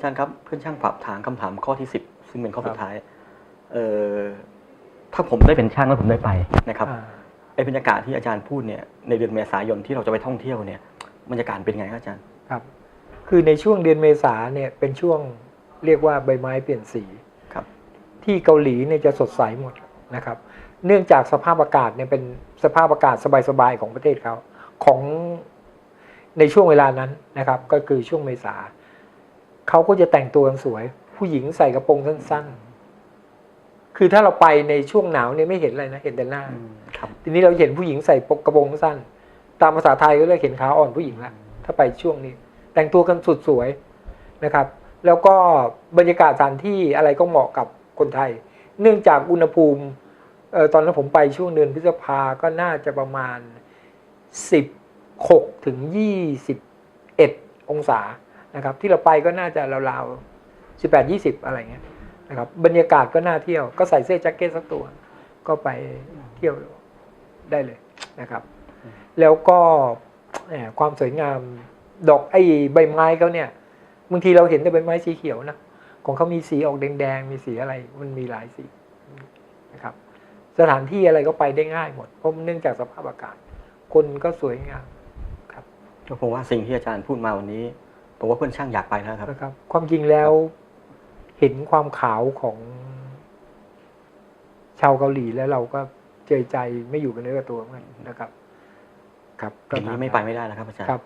อาจารย์ครับเพื่อนช่างฝากถามคำถามข้อที่สิบซึ่งเป็นข้อสุดท้าย เอ่อถ้าผมได้เป็นช่างแล้วผมได้ไปนะครับอ่าไอ้บรรยากาศที่อาจารย์พูดเนี่ยในเดือนเมษายนที่เราจะไปท่องเที่ยวเนี่ยบรรยากาศเป็นไงครับอาจารย์ครับ คือในช่วงเดือนเมษาเนี่ยเป็นช่วงเรียกว่าใบไม้เปลี่ยนสีครับ ที่เกาหลีเนี่ยจะสดใสหมดนะครับ เนื่องจากสภาพอากาศเนี่ยเป็นสภาพอากาศสบายๆของประเทศเขาของในช่วงเวลานั้นนะครับ ก็คือช่วงเมษา เขาก็จะแต่งตัวกันสวย ผู้หญิงใส่กระโปรงสั้น ๆ คือถ้าเราไปในช่วงหนาวเนี่ยไม่เห็นอะไรนะเห็นแต่หน้าครับทีนี้เราเห็นผู้หญิงใส่ปกกระโปรงสั้น ตามภาษาไทยก็เรียกเห็นขาอ่อนผู้หญิงละถ้าไปช่วงนี้ แต่งตัวกันสุดสวยนะครับ แล้วก็บรรยากาศสถานที่อะไรก็เหมาะกับคนไทย เนื่องจากอุณหภูมิเอ่อตอนนั้นผมไปช่วงเดือนพฤษภาก็น่าจะประมาณ 16ถึง21 องศา นะครับ ที่เราไปก็น่าจะราวๆ18 20อะไรเงี้ยนะครับ บรรยากาศก็น่าเที่ยว ก็ใส่เสื้อแจ็คเก็ตสักตัว ก็ไปเที่ยวได้เลยนะครับ แล้วก็ความสวยงามดอกไอ้ใบไม้เขาเนี่ยบางทีเราเห็นแต่ใบไม้สีเขียวนะของเขามีสีออกแดงๆมีสีอะไรมันมีหลายสีนะครับ สถานที่อะไรก็ไปได้ง่ายหมดเพราะเนื่องจากสภาพอากาศ คนก็สวยงามครับก็ผมว่าสิ่งที่อาจารย์พูดมาวันนี้ ผมว่าเพื่อนช่างอยากไปแล้วครับนะครับ ความจริงแล้วเห็นความขาวของชาวเกาหลีแล้วเราก็เจยใจไม่อยู่กับเนื้อกับตัวเหมือนกันนะครับ ครับอย่างนี้ไม่ไปไม่ได้แล้วครับอาจารย์ครับ